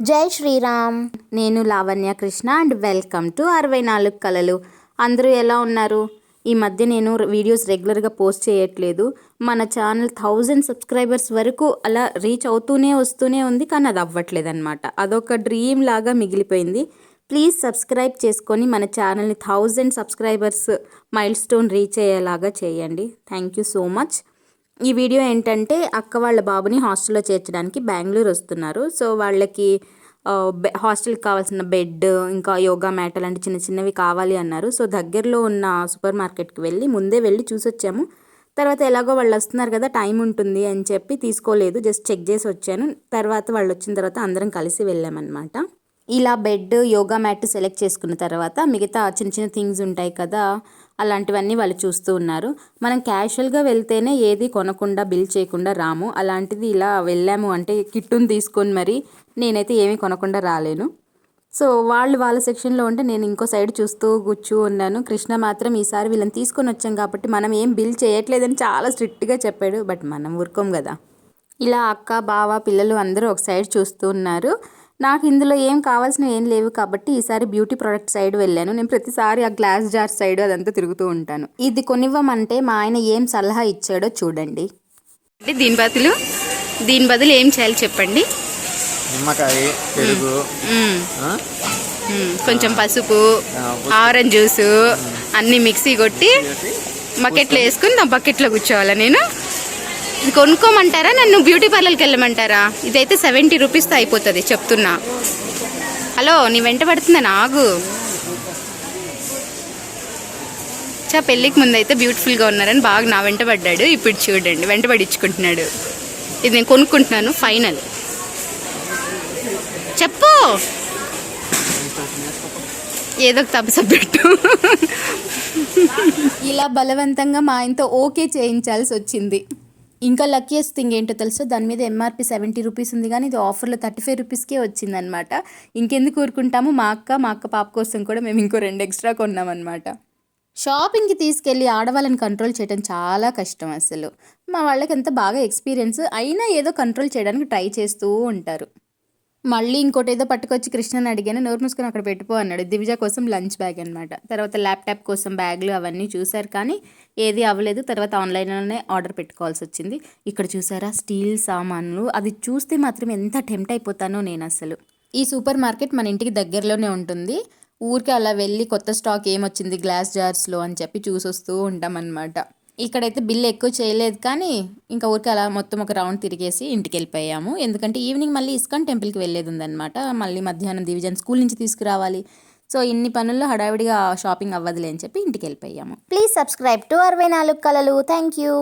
జై శ్రీరామ్. నేను Lavanya Krishna and welcome to అరవై నాలుగు కళలు. అందరూ ఎలా ఉన్నారు? ఈ మధ్య నేను వీడియోస్ రెగ్యులర్గా పోస్ట్ చేయట్లేదు. మన ఛానల్ థౌజండ్ సబ్స్క్రైబర్స్ వరకు అలా రీచ్ అవుతూనే వస్తూనే ఉంది కానీ అది అవ్వట్లేదు అనమాట అదొక డ్రీమ్ లాగా మిగిలిపోయింది. ప్లీజ్ సబ్స్క్రైబ్ చేసుకొని మన ఛానల్ని thousand subscribers milestone reach అయ్యేలాగా చేయండి. Thank you so much. ఈ వీడియో ఏంటంటే అక్క వాళ్ళ బాబుని హాస్టల్లో చేర్చడానికి బెంగళూరు వస్తున్నారు. సో వాళ్ళకి హాస్టల్కి కావాల్సిన బెడ్ ఇంకా యోగా మ్యాట్ అలాంటి చిన్న చిన్నవి కావాలి అన్నారు. సో దగ్గరలో ఉన్న సూపర్ మార్కెట్కి వెళ్ళి ముందే వెళ్ళి చూసొచ్చాము. తర్వాత ఎలాగో వాళ్ళు వస్తున్నారు కదా టైం ఉంటుంది అని చెప్పి తీసుకోలేదు. జస్ట్ చెక్ చేసి వచ్చాను. తర్వాత వాళ్ళు వచ్చిన తర్వాత అందరం కలిసి వెళ్ళామన్నమాట. ఇలా బెడ్ యోగా మ్యాట్ సెలెక్ట్ చేసుకున్న తర్వాత మిగతా చిన్న చిన్న థింగ్స్ ఉంటాయి కదా అలాంటివన్నీ వాళ్ళు చూస్తూ ఉన్నారు. మనం క్యాషువల్గా వెళ్తేనే ఏది కొనకుండా బిల్ చేయకుండా రాము. అలాంటిది ఇలా వెళ్ళాము అంటే కిట్టుని తీసుకొని మరి నేనైతే ఏమీ కొనకుండా రాలేను. సో వాళ్ళు వాళ్ళ సెక్షన్లో ఉంటే నేను ఇంకో సైడ్ చూస్తూ కూర్చూ ఉన్నాను. కృష్ణ మాత్రం ఈసారి వీళ్ళని తీసుకొని వచ్చాం కాబట్టి మనం ఏం బిల్ చేయట్లేదని చాలా స్ట్రిక్ట్గా చెప్పాడు. బట్ మనం ఊరుకోం కదా. ఇలా అక్క బావ పిల్లలు అందరూ ఒక సైడ్ చూస్తూ ఉన్నారు. నాకు ఇందులో ఏం కావాల్సినవి ఏం లేవు కాబట్టి ఈసారి బ్యూటీ ప్రోడక్ట్ సైడ్ వెళ్ళాను. నేను ప్రతిసారి ఆ గ్లాస్ జార్ సైడ్ అదంతా తిరుగుతూ ఉంటాను. ఇది కొనివ్వమంటే మా ఆయన ఏం సలహా ఇచ్చాడో చూడండి. అంటే దీని బదులు దీని బదులు ఏం చేయాలి చెప్పండి? నిమ్మకాయ పెరుగు. కొంచెం పసుపు ఆరెంజ్ జ్యూస్ అన్ని మిక్సీ కొట్టి బకెట్లో వేసుకుని నా బకెట్లో కూర్చోవాలా నేను? ఇది కొనుక్కోమంటారా? నన్ను బ్యూటీ పార్లర్కి వెళ్ళమంటారా? ఇదైతే సెవెంటీ రూపీస్తో అయిపోతుంది చెప్తున్నా. హలో నీ వెంట పడుతుందా? నాగు. చా పెళ్ళికి ముందు అయితే బ్యూటిఫుల్గా ఉన్నారని బాగా నా వెంట పడ్డాడు. ఇప్పుడు చూడండి వెంట పడించుకుంటున్నాడు ఇది నేను కొనుక్కుంటున్నాను ఫైనల్. చెప్పు. ఏదో ఒక తపస ఇలా బలవంతంగా మా ఆయనతో ఓకే చేయించాల్సి వచ్చింది. ఇంకా లక్కీయెస్ట్ థింగ్ ఏంటో తెలుసో? దాని మీద ఎంఆర్పి సెవెంటీ రూపీస్ ఉంది కానీ ఇది ఆఫర్లో థర్టీ ఫైవ్ రూపీస్కే వచ్చిందనమాట ఇంకెందుకు ఊరుకుంటాము? మా అక్క మా అక్క పాప కోసం కూడా మేము ఇంకో రెండు ఎక్స్ట్రా కొన్నామన్నమాట. షాపింగ్కి తీసుకెళ్ళి ఆడవాళ్ళని కంట్రోల్ చేయడం చాలా కష్టం అసలు. మా వాళ్ళకి అంత బాగా ఎక్స్పీరియన్స్ అయినా ఏదో కంట్రోల్ చేయడానికి ట్రై చేస్తూ ఉంటారు. మళ్ళీ ఇంకోటి ఏదో పట్టుకొచ్చి కృష్ణని అడిగాను నోరు మూసుకొని అక్కడ పెట్టుకో అన్నాడు. దివిజ కోసం లంచ్ బ్యాగ్ అనమాట తర్వాత ల్యాప్టాప్ కోసం బ్యాగ్లు అవన్నీ చూశారు కానీ ఏది అవ్వలేదు. తర్వాత ఆన్లైన్లోనే ఆర్డర్ పెట్టుకోవాల్సి వచ్చింది. ఇక్కడ చూసారా? స్టీల్ సామాన్లు. అది చూస్తే మాత్రం ఎంత టెంప్ట్ అయిపోతానో నేను అసలు. ఈ సూపర్ మార్కెట్ మన ఇంటికి దగ్గరలోనే ఉంటుంది. ఊరికి అలా వెళ్ళి కొత్త స్టాక్ ఏమొచ్చింది? గ్లాస్ జార్స్లో అని చెప్పి చూసొస్తూ ఉంటామన్నమాట. ఇక్కడైతే బిల్ ఎక్కువ చేయలేదు కానీ ఇంకా ఊరికి అలా మొత్తం ఒక రౌండ్ తిరిగేసి ఇంటికి వెళ్ళిపోయాము ఎందుకంటే ఈవినింగ్ మళ్ళీ ఇస్కాన్ టెంపుల్కి వెళ్ళేది ఉందన్నమాట మళ్ళీ మధ్యాహ్నం దివిజన్ స్కూల్ నుంచి తీసుకురావాలి. సో ఇన్ని పనుల్లో హడావిడిగా షాపింగ్ అవ్వదులే అని చెప్పి ఇంటికి వెళ్ళిపోయాము ప్లీజ్ సబ్స్క్రైబ్ టు అరవై నాలుగు కలలు థ్యాంక్ యూ